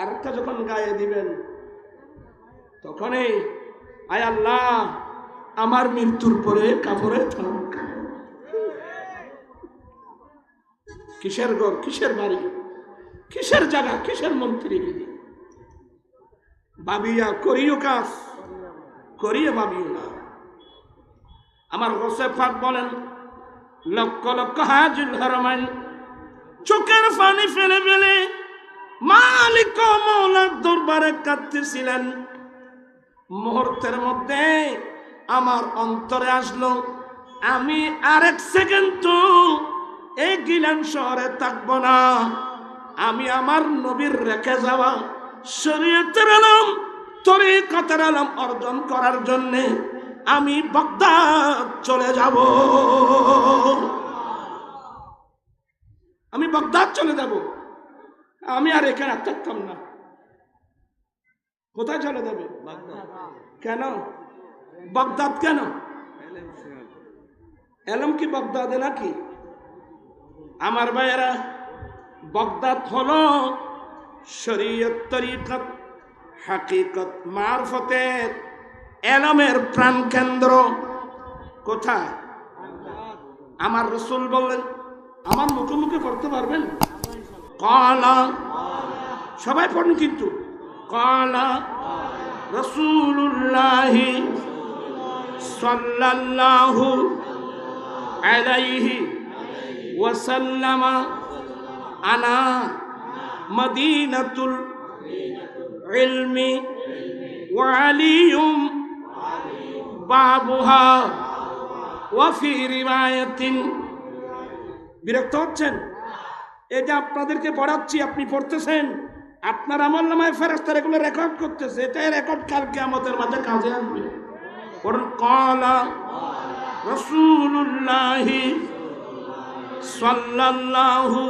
আরেকটা যখন গায়ে দিবেন, তখনই, আয় আল্লাহ, আমার মৃত্যুর পরে কাপড়ে থাক কিসের ঘর, কিসের বাড়ি, কিসের জায়গা, কিসের মন্ত্রীগিরি ভাবিয়া করিও কাজ, করিয়ে ভাবিও না। আমার হোসে ফাক বলেন, লক্ষ লক্ষ হাজুল হরমান চোখের পানি ফেলে ফেলে মালিক মৌলার দরবারে কাঁদতেছিলেন। মুহূর্তের মধ্যে আমার অন্তরে আসলো, আমি আরেক সেকেন্ড তো এই গিলান শহরে থাকব না। আমি আমার নবীর রেখে যাওয়া শরীয়তের আলম, তরিকতের আলম অর্জন করার জন্যে আমি বগদাদ চলে যাব। আমি বগদাদ চলে যাব। আমি আর এখানে থাকতাম না। কোথায় চলে যাবে? কেন? বগদাদ কেন? এলম কি বগদাদে নাকি? আমার ভাইয়েরা, বগদাদ হলো শরীয়ত হাকিকত মারফতের এলমের প্রাণ কেন্দ্র কোথায়? আমার রসুল বললেন, আমার মুখে মুখে পড়তে পারবেন? কলা। সবাই পড়ুন কিন্তু। কলা। রসুল্লাহি সাল্লাল্লাহু আলাইহি ওয়াসাল্লাম আনা মদিনাতুল ইলমি ওয়ালিয়ুম বাবুহা। ওয়াফি রিবায়াতিন বিরক্ত হচ্ছেন? এটা আপনাদেরকে পড়াচ্ছি আপনি পড়তেছেন। আপনার আমল নামায় ফেরস্তার এগুলো রেকর্ড করতেছে, এটাই রেকর্ড কালকে আমাদের মাঝে কাজে আসবে। পড়ুন, কলা রসুল্লাহি সাল্লাল্লাহু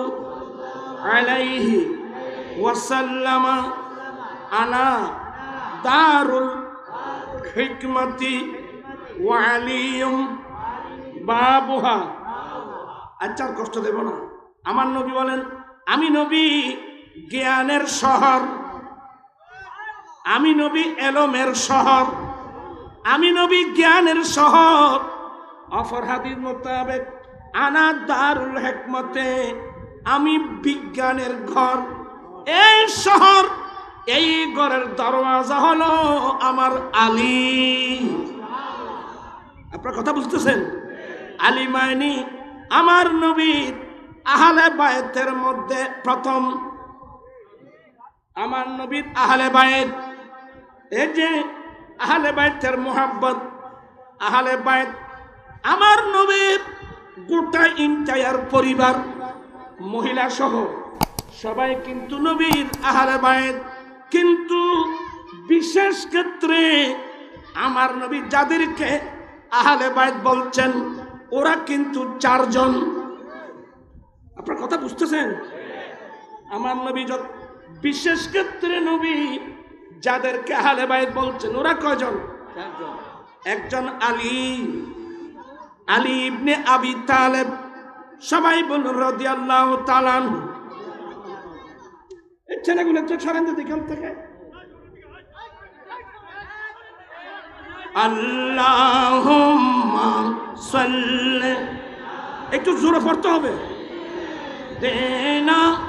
আলাইহি ওয়াসাল্লামা আনা দারুল হিকমতি ওয়ালিয়ুম বাবুহা। আচ্ছা কষ্ট দেব না। আমার নবী বলেন, আমি নবী জ্ঞানের শহর। আমি নবী এলমের শহর। আমি নবী জ্ঞানের শহর। অফর হাদির মোতাবেক আনা দারুল হেকমতে আমি বিজ্ঞানের ঘর। এই শহর, এই ঘরের দরওয়াজা হলো আমার আলী। আপনার কথা বুঝতেছেন? আলী মায়নি আমার নবীর আহলে বায়েতের মধ্যে প্রথম আমার নবীর আহলে বায়েত এই যে আহলে বায়েতের মোহাব্বত, আহলে বায়েত আমার নবীর গোটা ইন্টায়ার পরিবার, মহিলা সহ সবাই কিন্তু নবীর আহলে বায়েত কিন্তু বিশেষ ক্ষেত্রে আমার নবী যাদেরকে আহলে বায়েত বলছেন, ওরা কিন্তু চারজন। আপনার কথা বুঝতেছেন? আমার নবী যত বিশেষ ক্ষেত্রে নবী যাদেরকে আহলে বায়েত বলছেন ওরা কয়জন? একজন আলী। আলী ইবনে আবি তালেব। সবাই বলুন রাদিয়াল্লাহু তাআলা আনহু। এই ছেলেগুলো একটু সরেন তো এখান থেকে। সাল্লি। একটু জোরে পড়তে হবে। でな。